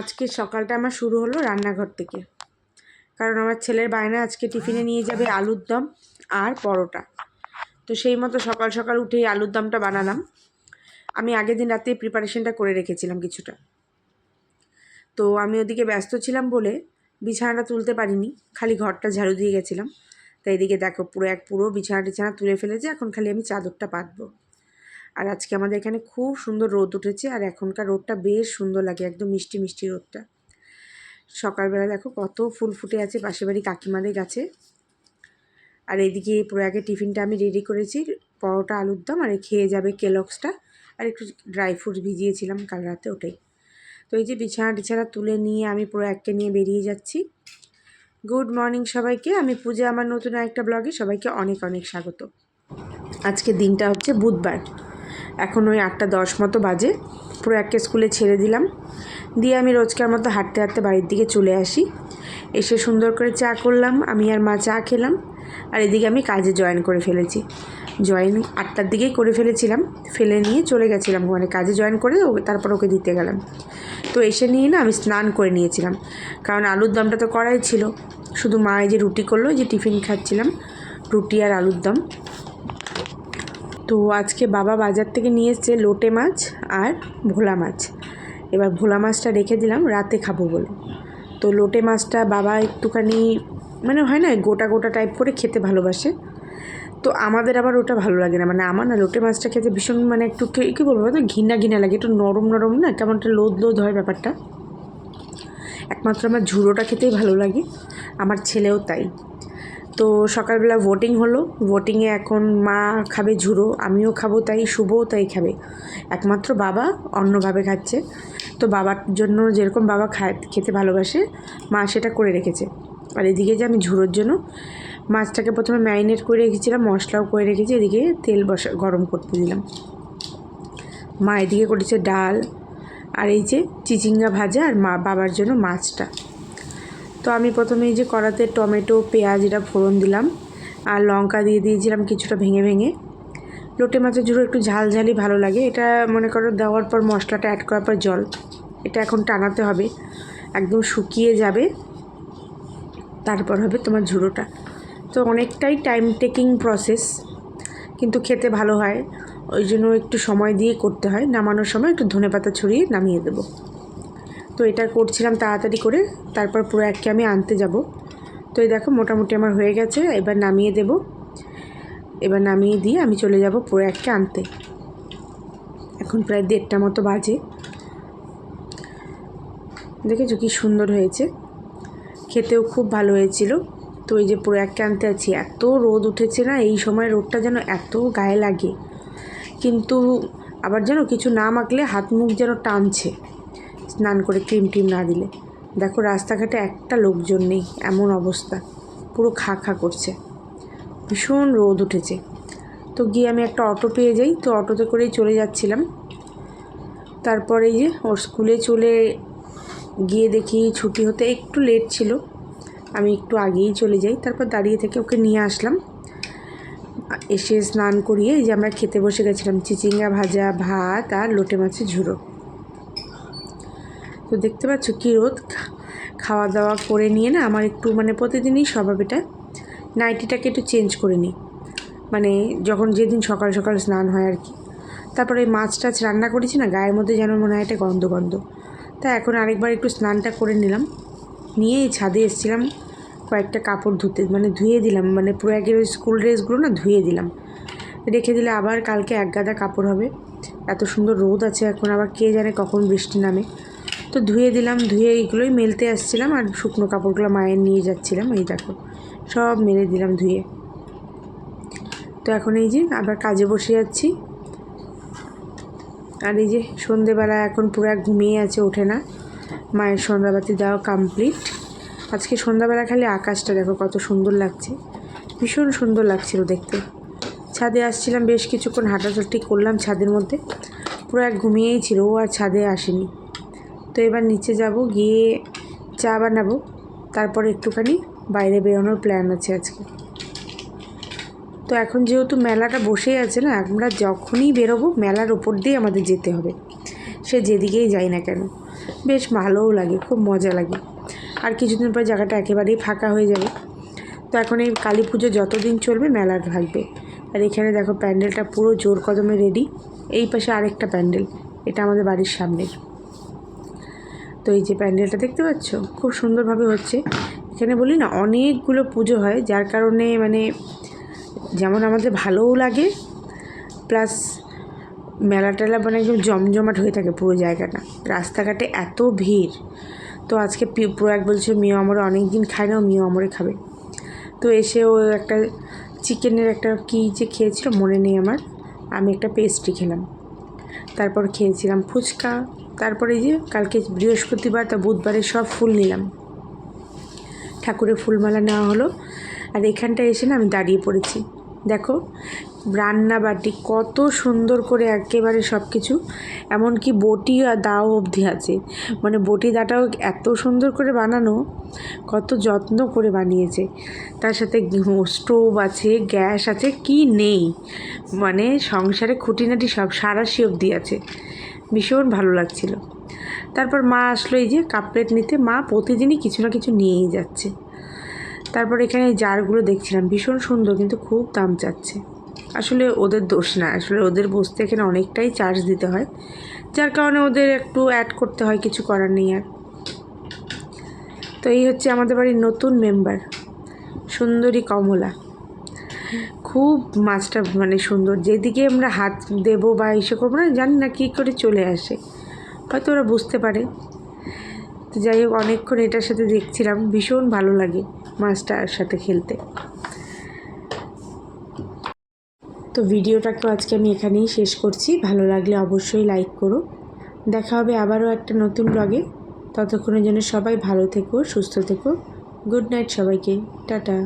আজকে সকালটা আমার শুরু হলো রান্নাঘর থেকে। কারণ আমার ছেলের বায়না আজকে টিফিনে নিয়ে যাবে আলুর দম আর পরোটা। তো সেই মতো সকাল সকাল উঠেই আলুর দমটা বানালাম। আমি আগের দিন রাতে প্রিপারেশনটা করে রেখেছিলাম কিছুটা। তো আমি ওদিকে ব্যস্ত ছিলাম বলে বিছানাটা তুলতে পারিনি, খালি ঘরটা ঝাড়ু দিয়ে গেছিলাম। তাই এদিকে দেখো পুরো এক পুরো বিছানা টিছানা তুলে ফেলেছে, এখন খালি আমি চাদরটা পাতবো। আর আজকে আমাদের এখানে খুব সুন্দর রোদ উঠেছে আর এখনকার রোদটা বেশ সুন্দর লাগে, একদম মিষ্টি মিষ্টি রোদটা। সকালবেলা দেখো কত ফুল ফুটে আছে পাশের বাড়ি কাকিমাদের গাছে। আর এদিকে পুরো আগে টিফিনটা আমি রেডি করেছি, পরোটা, আলুর দম আর খেয়ে যাবে কেলক্সটা আর একটু ড্রাই ফ্রুট ভিজিয়েছিলাম কাল রাতে ওটাই। তো এই যে বিছানা টিছানা তুলে নিয়ে আমি পুরো এককে নিয়ে বেরিয়ে যাচ্ছি। গুড মর্নিং সবাইকে, আমি পূজা, আমার নতুন একটা ব্লগে সবাইকে অনেক অনেক স্বাগত। আজকে দিনটা হচ্ছে বুধবার। এখন ওই আটটা দশ মতো বাজে। পুরো একটা স্কুলে ছেড়ে দিলাম। দিয়ে আমি রোজকার মতো হাঁটতে হাঁটতে বাড়ির দিকে চলে আসি। এসে সুন্দর করে চা করলাম, আমি আর মা চা খেলাম, আর এদিকে আমি কাজে জয়েন করে ফেলেছি। জয়েন আটটার দিকেই করে ফেলেছিলাম, ফেলে নিয়ে চলে গেছিলাম মানে কাজে জয়েন করে তারপর ওকে দিতে গেলাম। তো এসে নিয়ে না আমি স্নান করে নিয়েছিলাম। কারণ আলুর দমটা তো করাই ছিল। শুধু মা এই যে রুটি করল যে টিফিন খাচ্ছিলাম, রুটি আর আলুর দম। তো আজকে বাবা বাজার থেকে নিয়ে এসছে লোটে মাছ আর ভোলা মাছ। এবার ভোলা মাছটা রেখে দিলাম, রাতে খাব বলে। তো লোটে মাছটা বাবা একটুখানি মানে হয় না, গোটা গোটা টাইপ করে খেতে ভালোবাসে। তো আমাদের আবার ওটা ভালো লাগে না মানে আমার না লোটে মাছটা খেতে ভীষণ মানে একটু কী বলব তো ঘিনা ঘিনা লাগে, একটু নরম নরম না, কেমন একটা লোদ লোদ হয় ব্যাপারটা। একমাত্র আমার ঝুড়োটা খেতেই ভালো লাগে, আমার ছেলেও তাই। তো সকালবেলা ভোটিং হলো। ভোটিংয়ে এখন মা খাবে ঝুড়ো, আমিও খাব, তাই শুভও তাই খাবে। একমাত্র বাবা অন্যভাবে খাচ্ছে। তো বাবার জন্য যেরকম বাবা খায় খেতে ভালোবাসে, মা সেটা করে রেখেছে। আর এদিকে যে আমি ঝুড়োর জন্য মাছটাকে প্রথমে ম্যারিনেট করে রেখেছিলাম, মশলাও করে রেখেছি, এদিকে তেল বসা, গরম করতে দিলাম। মা এদিকে করেছে ডাল, আর এই যে চিচিঙ্গা ভাজা, আর মা বাবার জন্য মাছটা। তো আমি প্রথমে যে কড়াতে টমেটো, পেঁয়াজ, এটা ফোড়ন দিলাম আর লঙ্কা দিয়ে দিয়েছিলাম কিছুটা ভেঙে ভেঙে। লোটে মাছের ঝুড়ো একটু ঝাল ঝালই ভালো লাগে। এটা মনে করো দেওয়ার পর মশলাটা অ্যাড করার পর জল, এটা এখন টানাতে হবে। একদম শুকিয়ে যাবে। তারপর হবে তোমার ঝুড়োটা। তো অনেকটাই টাইম টেকিং প্রসেস কিন্তু খেতে ভালো হয়। ওই জন্য একটু সময় দিয়ে করতে হয়। নামানোর সময় একটু ধনে পাতা ছড়িয়ে নামিয়ে দেবো। তো এটা করছিলাম তাড়াতাড়ি করে, তারপর পুরো এককে আমি আনতে যাব। তো এই দেখো মোটামুটি আমার হয়ে গেছে, এবার নামিয়ে দেব। এবার নামিয়ে দিয়ে আমি চলে যাব পুরো এককে আনতে। এখন প্রায় দেড়টা মতো বাজে। দেখেছ কি সুন্দর হয়েছে? খেতেও খুব ভালো হয়েছিল। তো এই যে পুরো এককে আনতে আছি, এত রোদ উঠেছে না, এই সময় রোদটা যেন এত গায়ে লাগে। কিন্তু আবার যেন কিছু না মাখলে হাত মুখ যেন টানছে। স্নান করে ক্রিম টিম না দিলে। দেখো রাস্তাঘাটে একটা লোকজন নেই, এমন অবস্থা। পুরো খা খা করছে। ভীষণ রোদ উঠেছে। তো গিয়ে আমি একটা অটো পেয়ে যাই। তো অটোতে করেই চলে যাচ্ছিলাম। তারপরে এই যে ওর স্কুলে চলে গিয়ে দেখি ছুটি হতে একটু লেট ছিল। আমি একটু আগেই চলে যাই। তারপর দাঁড়িয়ে থেকে ওকে নিয়ে আসলাম। এসে স্নান করিয়ে এই যে আমরা খেতে বসে গেছিলাম। চিচিঙ্গা ভাজা, ভাত আর লোটে মাছের ঝুড়ো। তো দেখতে পাচ্ছ কী রোদ? খাওয়া দাওয়া করে নিয়ে না আমার একটু মানে প্রতিদিনই স্বভাব এটা। নাইটিটাকে একটু চেঞ্জ করে নিই। মানে যখন যেদিন সকাল সকাল স্নান হয় আর কি। তারপরে মাছ টাছ রান্না করেছি না, গায়ের মধ্যে যেন মনে হয় একটা গন্ধ গন্ধ। তা এখন আরেকবার একটু স্নানটা করে নিলাম। নিয়ে ছাদে এসেছিলাম, কয়েকটা কাপড় ধুতে মানে ধুয়ে দিলাম। মানে পুরো একের ওই স্কুল ড্রেসগুলো না ধুয়ে দিলাম। রেখে দিলে আবার কালকে এক গাদা কাপড় হবে। এত সুন্দর রোদ আছে এখন, আবার কে জানে কখন বৃষ্টি নামে। তো ধুয়ে দিলাম, ধুয়ে এইগুলোই মেলতে আসছিলাম আর শুকনো কাপড়গুলো মায়ের নিয়ে যাচ্ছিলাম, এই দেখো। সব মেলে দিলাম ধুয়ে। তো এখন এই যে আবার কাজে বসে যাচ্ছি। আর এই যে সন্ধেবেলা এখন পুরো ঘুমিয়ে আছে, ওঠে না। মায়ের সন্ধ্যাবাতি দেওয়া কমপ্লিট আজকে সন্ধ্যাবেলা খালি আকাশটা দেখো কত সুন্দর লাগছে। ভীষণ সুন্দর লাগছিল দেখতে। ছাদে আসছিলাম, বেশ কিছুক্ষণ হাঁটাচটি করলাম ছাদের মধ্যে। পুরো এক ঘুমিয়েই ছিল, ও আর ছাদে আসেনি। তো এবার নিচে যাব, গিয়ে চা বানাবো। তারপর একটুখানি বাইরে বেরোনোর প্ল্যান আছে আজকে। তো এখন যেহেতু মেলাটা বসেই আছে না, আমরা যখনই বেরোবো, মেলার ওপর দিয়ে আমাদের যেতে হবে। সে যেদিকেই যাই না কেন, বেশ ভালোও লাগে, খুব মজা লাগে। আর কিছুদিন পর জায়গাটা একেবারেই ফাঁকা হয়ে যাবে। তো এখন এই কালী পুজো যতদিন চলবে মেলা থাকবে। আর এখানে দেখো প্যান্ডেলটা পুরো জোর কদমে রেডি এই পাশে আরেকটা প্যান্ডেল, এটা আমাদের বাড়ির সামনের। তো এই যে প্যান্ডেলটা দেখতে পাচ্ছ? খুব সুন্দরভাবে হচ্ছে। এখানে বলি না, অনেকগুলো পুজো হয়, যার কারণে মানে যেমন আমাদের ভালোও লাগে, প্লাস মেলা টেলা মানে একদম জমজমাট হয়ে থাকে পুরো জায়গাটা। রাস্তাঘাটে এত ভিড়। তো আজকে প্রয়াগ বলছে, মিও আমরে অনেক দিন খায় না মিও আমরে খাবে। তো এসে ও একটা চিকেনের একটা কী যে খেয়েছিল, মনে নেই আমার। আমি একটা পেস্ট্রি খেলাম। তারপর খেয়েছিলাম ফুচকা। তারপরে যে কালকে বৃহস্পতিবার তা বুধবারে সব ফুল নিলাম। ঠাকুরের ফুলমালা নেওয়া হলো। আর এখানটায় এসে না আমি দাঁড়িয়ে পড়েছি। দেখো রান্না বাটি কত সুন্দর করে একেবারে সব কিছু এমনকি বটি আর দাও অবধি আছে। মানে বটি দাটাও এত সুন্দর করে বানানো, কত যত্ন করে বানিয়েছে। তার সাথে স্টোভ আছে, গ্যাস আছে, কি নেই? মানে সংসারে খুঁটিনাটি সব সারাশি অবধি আছে। ভীষণ ভালো লাগছিল। তারপর মা আসলো এই যে কাপ প্লেট নিতে। মা প্রতিদিনই কিছু না কিছু নিয়েই যাচ্ছে। তারপর এখানে জারগুলো দেখছিলাম। ভীষণ সুন্দর কিন্তু খুব দাম চাচ্ছে। আসলে ওদের দোষ না। আসলে ওদের বসতে এখানে অনেকটাই চার্জ দিতে হয়। যার কারণে ওদের একটু অ্যাড করতে হয়, কিছু করার নেই আর। তো এই হচ্ছে আমাদের বাড়ির নতুন মেম্বার সুন্দরী কমলা। খুব মাছটা মানে সুন্দর। যেদিকে আমরা হাত দেবো বা এসে করব না, জানি না কী করে চলে আসে। হয়তো ওরা বুঝতে পারে। তো যাই হোক, অনেকক্ষণ এটার সাথে দেখছিলাম। ভীষণ ভালো লাগে মাছটার সাথে খেলতে। তো ভিডিওটাকেও আজকে আমি এখানেই শেষ করছি। ভালো লাগলে অবশ্যই লাইক করো। দেখা হবে আবারও একটা নতুন ব্লগে। ততক্ষণের জন্য সবাই ভালো থেকো, সুস্থ থেকো। গুড নাইট সবাইকে। টাটা।